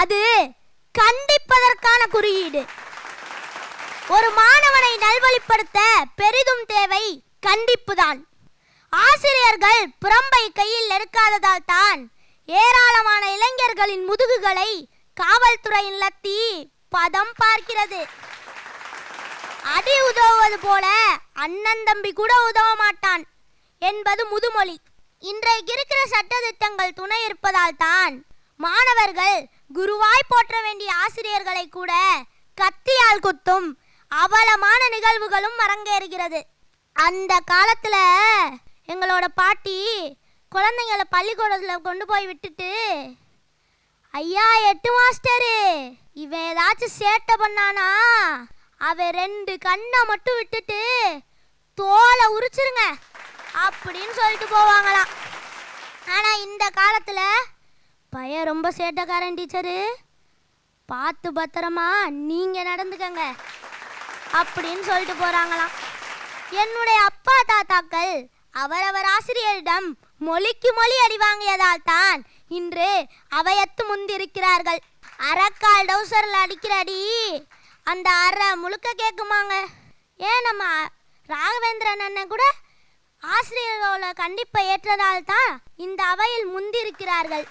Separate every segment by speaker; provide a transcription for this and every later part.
Speaker 1: அது கண்டிப்பதற்கான குறியீடு. ஒரு மாணவனை நல்வழிப்படுத்த பெரிதும் தேவை கண்டிப்புதான். ஆசிரியர்கள் புறம்பை கையில் எடுக்காததால் தான் ஏராளமான இளைஞர்களின் முதுகுகளை காவல்துறையின் லத்தி பதம் பார்க்கிறது. அடி உதவுவது போல அண்ணன் தம்பி கூட உதவ மாட்டான் என்பது முதுமொழி. இன்றைக்கு இருக்கிற சட்டதிட்டங்கள் துணை இருப்பதால் தான் மாணவர்கள் குருவாய் போற்ற வேண்டிய ஆசிரியர்களை கூட கத்தியால் குத்தும் அவலமான நிகழ்வுகளும் அரங்கேறுகிறது அந்த காலத்துல எங்களோட பாட்டி குழந்தைங்களை பள்ளிக்கூடத்தில் கொண்டு போய் விட்டுட்டு ஐயா எட்டு மாஸ்டரு இவன் ஏதாச்சும் சேட்டை பண்ணானா? அவன் ரெண்டு கண்ணை மட்டும் விட்டுட்டு தோலை உரிச்சிருங்க அப்படின்னு சொல்லிட்டு போவாங்களாம். ஆனா இந்த காலத்துல பையன் ரொம்ப சேட்டைக்காரன் டீச்சரு. பார்த்து பத்திரமா நீங்கள் நடந்துக்கங்க அப்படின்னு சொல்லிட்டு போகிறாங்களாம் என்னுடைய அப்பா தாத்தாக்கள் அவரவர் ஆசிரியரிடம் மொழிக்கு மொழி அடிவாங்கியதால் தான் இன்று அவையத்து முந்திருக்கிறார்கள். அறக்கால் டவுசரில் அடிக்கிற அடி அந்த அரை முழுக்க கேட்குமாங்க. ஏன் நம்ம ராகவேந்திரன் அண்ணன் கூட ஆசிரியர்களோட கண்டிப்பை ஏற்றதால் தான் இந்த அவையில் முந்திருக்கிறார்கள்.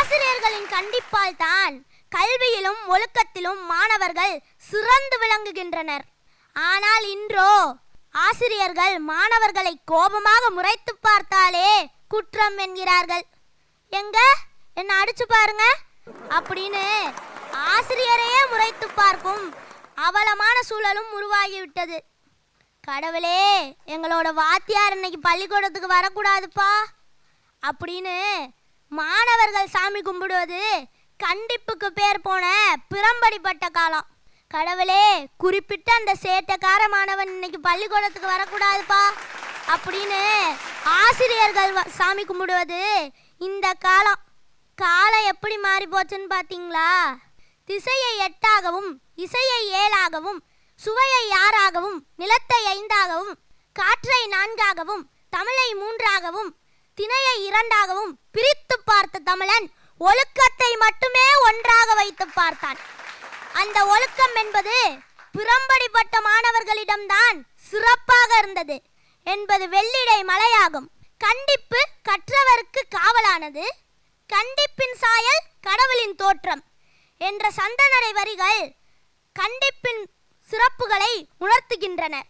Speaker 1: ஆசிரியர்களின் கண்டிப்பால் தான் கல்வியிலும் ஒழுக்கத்திலும் மாணவர்கள் சிறந்து விளங்குகின்றனர். ஆனால் இன்றோ ஆசிரியர்கள் மாணவர்களை கோபமாக முறைத்து பார்த்தாலே குற்றம் என்கிறார்கள். எங்க? என்ன அடிச்சு பாருங்க. அப்படின்னு ஆசிரியரையே முறைத்து பார்க்கும் அவலமான சூழலும் உருவாகிவிட்டது. கடவுளே எங்களோட வாத்தியார் இன்னைக்கு பள்ளிக்கூடத்துக்கு வரக்கூடாதுப்பா. அப்படின்னு மாணவர்கள் சாமி கும்பிடுவது கண்டிப்புக்கு பேர் போன பிரம்படிப்பட்ட காலம். கடவுளே குறிப்பிட்ட அந்த சேட்டக்கார மாணவன் இன்னைக்கு பள்ளிக்கூடத்துக்கு வரக்கூடாதுப்பா அப்படின்னு ஆசிரியர்கள் வ- சாமி கும்பிடுவது இந்த காலம். காலம் எப்படி மாறி போச்சுன்னு பார்த்தீங்களா திசையை எட்டாகவும் இசையை ஏழாகவும் சுவையை ஆறாகவும் நிலத்தை ஐந்தாகவும் காற்றை நான்காகவும் தமிழை மூன்றாகவும் திணையை இரண்டாகவும் பிரித்து பார்த்த தமிழன் ஒழுக்கத்தை மட்டுமே ஒன்றாக வைத்து பார்த்தான். அந்த ஒழுக்கம் என்பது பிரம்படிப்பட்ட மாணவர்களிடம்தான் சிறப்பாக இருந்தது. என்பது வெள்ளிடை மலையாகும். கண்டிப்பு கற்றவருக்கு காவலானது. கண்டிப்பின் சாயல் கடவுளின் தோற்றம் என்ற சந்தனடை வரிகள் கண்டிப்பின் சிறப்புகளை உணர்த்துகின்றன.